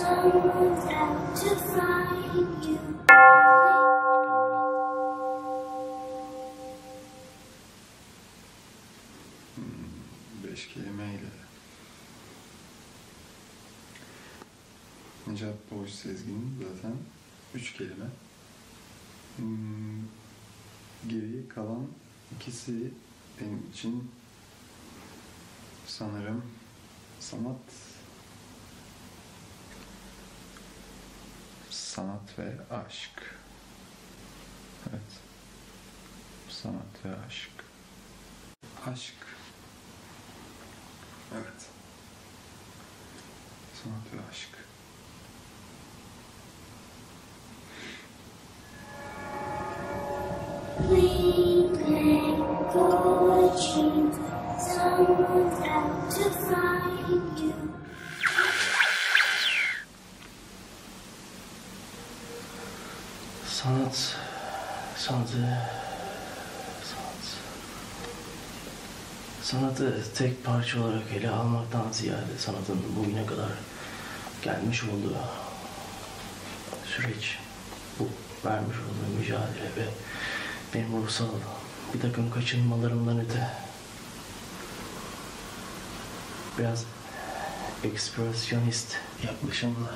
Beş kelimeyle. Necat Boğuş Sezgin'in zaten üç kelime. Hmm, geriye kalan ikisi benim için sanırım sanat sanat ve aşk. Evet. Sanat ve aşk. Aşk. Evet. Sanat ve aşk. Go a chance. Someone's out to find you. Sanat, sanatı, sanat. Sanatı tek parça olarak ele almaktan ziyade sanatın bugüne kadar gelmiş olduğu süreç, bu vermiş olduğu mücadele ve benim ruhsal bir takım kaçınmalarımdan öte biraz ekspresyonist yaklaşımla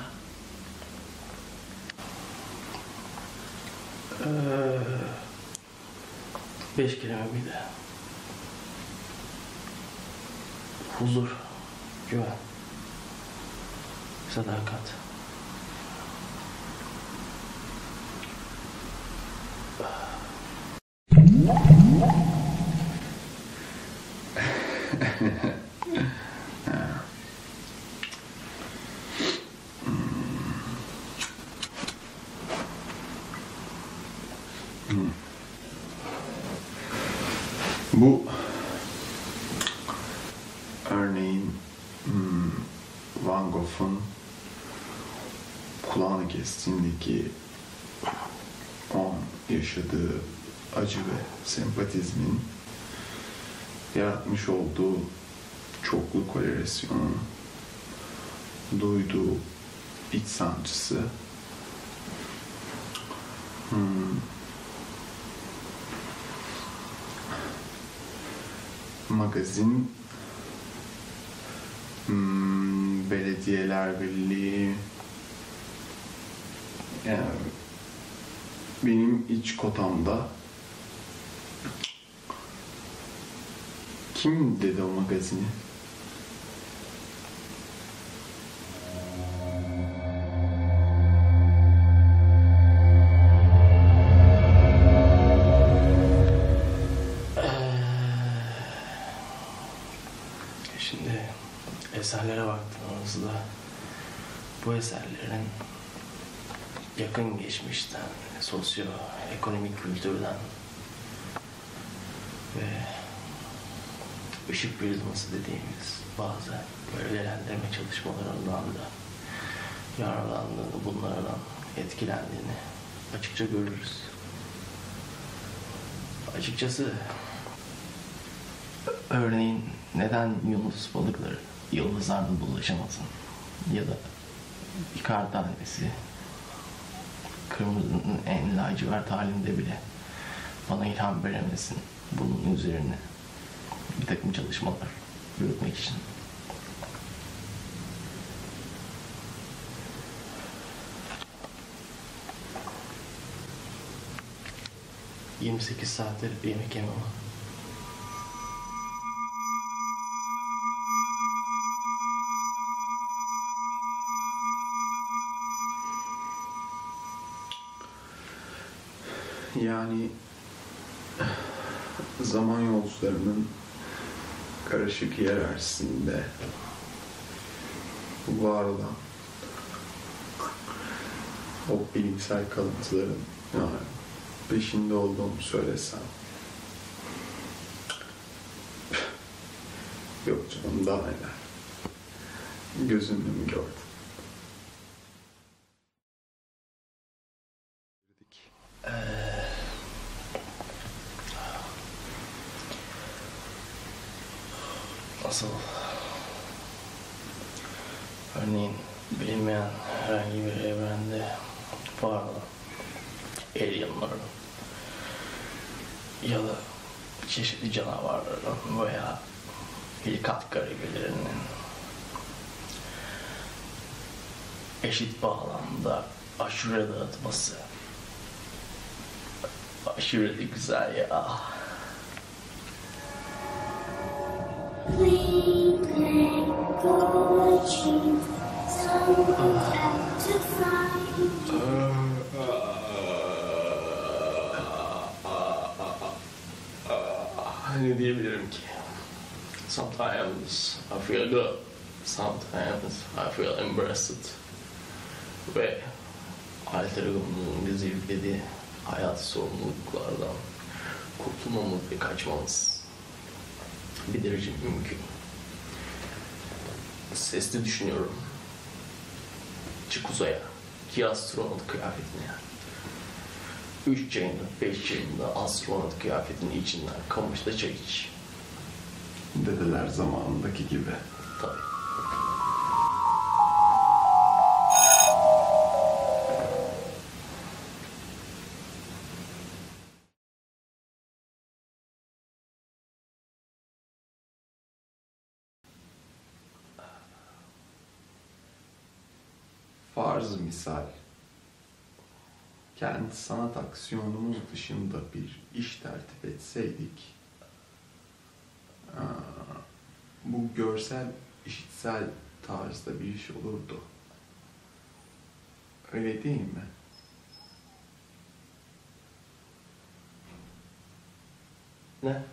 beş kelime bir de. Huzur, güven, sadakat. Bu örneğin hmm, Van Gogh'un kulağını kestiğindeki o an yaşadığı acı ve sempatizmin yaratmış olduğu çoklu kolerasyonun duyduğu iç sancısı hmm, magazin, hmm, belediyeler birliği, yani benim iç kotamda kim dedi o magazini? Eserlere baktığımızda bu eserlerin yakın geçmişten, sosyo-ekonomik kültürden ve ışık prizması dediğimiz bazı bölgelendirme çalışmalarından da yararlandığını, bunlardan etkilendiğini açıkça görürüz. Açıkçası Örneğin neden yıldız balıkları yıldızlarla bulaşamasın? Ya da bir kar tanesi kırmızının en lacivert halinde bile bana ilham veremesin bunun üzerine bir takım çalışmalar yürütmek için. ...28 saattir yemek yemem. Yani zaman yolcularının karışık hiyerarşisinde var olan o bilimsel kalıntıların peşinde olduğumu söylesem. Yok canım daha neler. Gözümle mi gördüm Nasıl Örneğin bilinmeyen herhangi bir evrende var olan alienların ya da çeşitli canavarların veya hilkat garibelerinin eşit bağlamda aşure dağıtması aşure de güzel ya. Cling, clang, go achieve. Someone's out to find. Ne diyebilirim ki? Sometimes I feel good. Sometimes I feel embarrassed. Ve alter ego'nun bizi yüklediği hayat sorumluluklardan kurtulmamız ve kaçmamız bir derece mümkün. Sesli düşünüyorum. Çık uzaya. Ki astronot kıyafetine. Üç çayında, beş çayında astronot kıyafetinin içinden kamışta çay iç. Dedeler zamanındaki gibi. Tabii. Farz misal. Kendi sanat aksiyonumuz dışında bir iş tertip etseydik, bu görsel, işitsel tarzda bir iş olurdu. Öyle değil mi? Ne?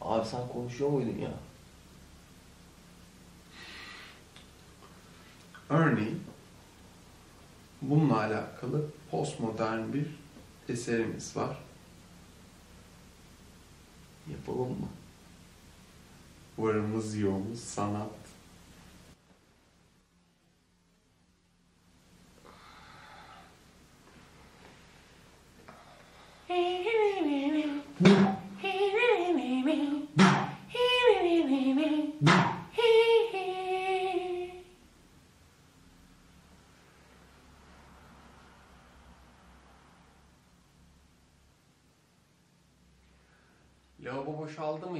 Abi sen konuşuyor muydun ya? Örneğin bununla alakalı postmodern bir eserimiz var. Yapalım mı? Varımız yoğumuz sanat.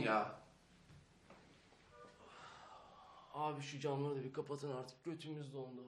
Ya? Abi şu camları da bir kapatın artık götümüz dondu.